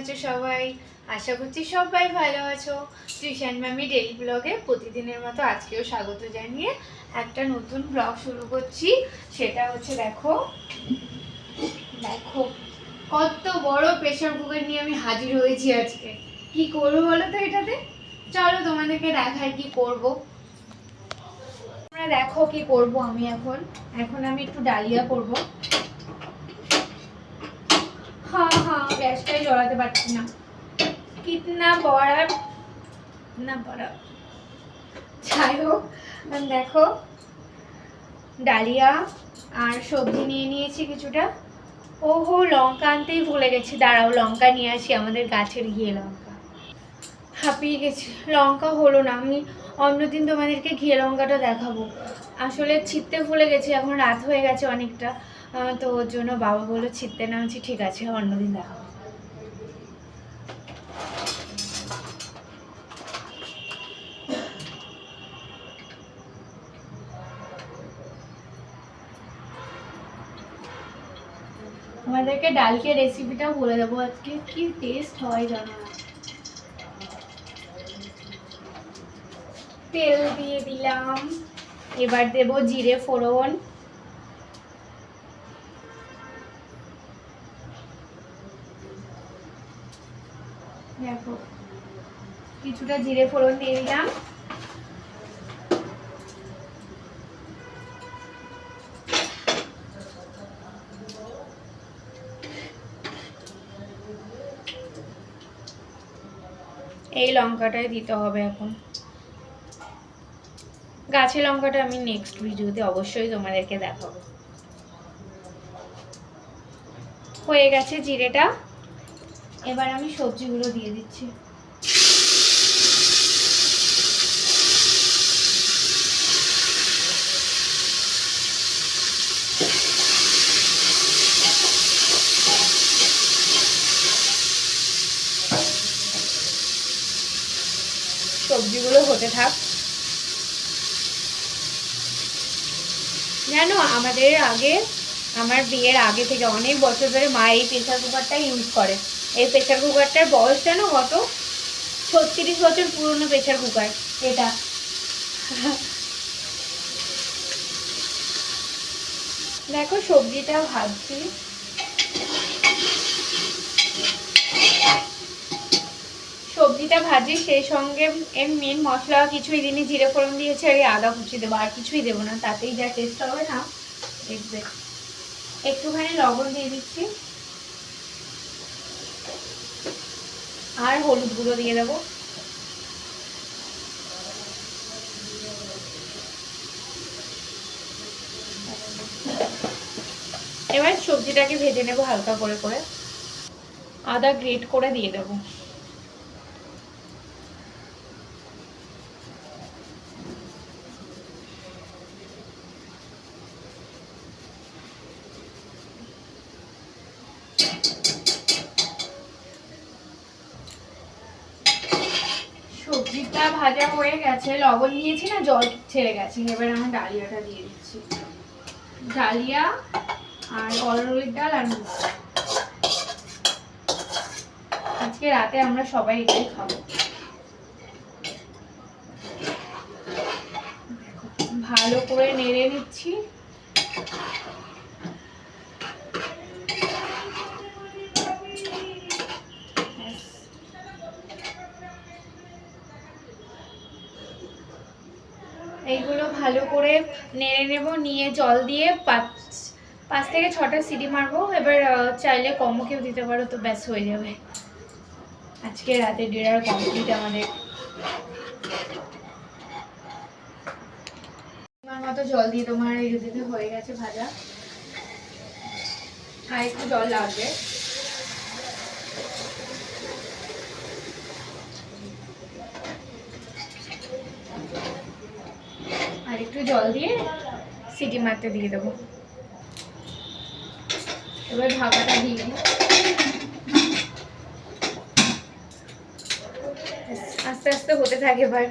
আছো সবাই? আশা করছি সবাই ভালো আছো। টিউশন ম্যামি ডেলি ব্লগে প্রতিদিনের মতো আজকেও স্বাগত জানিয়ে একটা নতুন ব্লগ শুরু করছি। সেটা হচ্ছে দেখো দেখো কত বড় প্রেশার কুকার নিয়ে আমি হাজির হয়েছি আজকে। কি করব বলো তো এটাতে? চলো তোমাদেরকে দেখাই কি করব। তোমরা দেখো কি করব আমি এখন। এখন আমি একটু ডালিয়া করব। हाँ हाँ গ্যাসটাই জ্বলাতে পারছি না। কিতনা বড়া না বড়া যাই হোক দেখো, ডালিয়া আর সবজি নিয়ে নিয়েছি কিছুটা। ওহো, লঙ্কা আনতেই ভুলে গেছি। দাঁড়াও, লঙ্কা নিয়ে আসি, আমাদের গাছের ঘিয়ে লঙ্কা। হাঁপিয়ে গেছি। লঙ্কা হলো না, আমি অন্যদিন তোমাদেরকে ঘিয়ে লঙ্কাটা দেখাবো। আসলে ছিটতে ভুলে গেছি, এখন রাত হয়ে গেছে অনেকটা। তো ওর জন্য বাবা বলল ছিটতে না আনছি ঠিক আছে, অন্যদিন দেখাবো আমাদেরকে ডালকে রেসিপিটাও বলে দেবো আজকে। কি টেস্ট হয় জানো না? তেল দিয়ে দিলাম। এবার দেব জিরে ফোড়ন। দেখো, কিছুটা জিরে ফোড়ন দিয়ে দিলাম। এই লঙ্কাটাই দিতে হবে এখন। গাছের লঙ্কাটা আমি নেক্সট ভিডিওতে অবশ্যই তোমাদেরকে দেখাবো। হয়ে গেছে জিরেটা। এবার আমি সবজিগুলো দিয়ে দিচ্ছি। সবজিগুলো হতে থাক। জানো, আমাদের আগে, আমার বিয়ের আগে থেকে অনেক বছর ধরে মা এই প্রেশার কুকারটা ইউজ করে। এই প্রেশার কুকারটার বয়স যেন কত? ছত্রিশ বছর পুরনো প্রেশার কুকার, এটা। দেখো সবজিটা ভাজছি। সবজিটা ভাজি, সেই সঙ্গে এর মেন মশলা কিছুই দিনই জিরে ফোড়ন দিয়েছে আর আদা কুচি দেবো, আর কিছুই দেবো না, তাতেই যা টেস্ট হবে না, দেখবে। একটুখানি লবণ দিয়ে দিচ্ছি। আর হলুদ গুঁড়ো দিয়ে দেবো। এবার সবজিটাকে ভেজে নেব হালকা করে করে। আদা গ্রেট করে দিয়ে দেবো। সবজিটা ভাজা হয়ে গেছে, লবণ দিয়েছি না, জল ছেড়ে গেছে। এবার আমি ডালিয়াটা দিয়ে দিচ্ছি। ডালিয়া আর অরড়ির ডাল আর আজকে রাতে আমরা সবাই এটাই খাব। ভালো করে নেড়ে নিচ্ছি। এইগুলো ভালো করে নেড়ে নেব, নিয়ে জল দিয়ে পাঁচ পাঁচ থেকে ছটা সিটি মারবো। এবার চাইলে কমও কেউ দিতে পারো, তো ব্যাস হয়ে যাবে। আজকে রাতে ডিনার কমপ্লিট আমাদের। মতো জল দিয়ে তোমার এই দিতে হয়ে গেছে ভাজা। আর একটু জল লাগবে আর একটু জল দিয়ে সিটি মারতে দিয়ে দেবো। এবার ভাপাটা দিয়ে আস্তে আস্তে হতে থাকে এবার।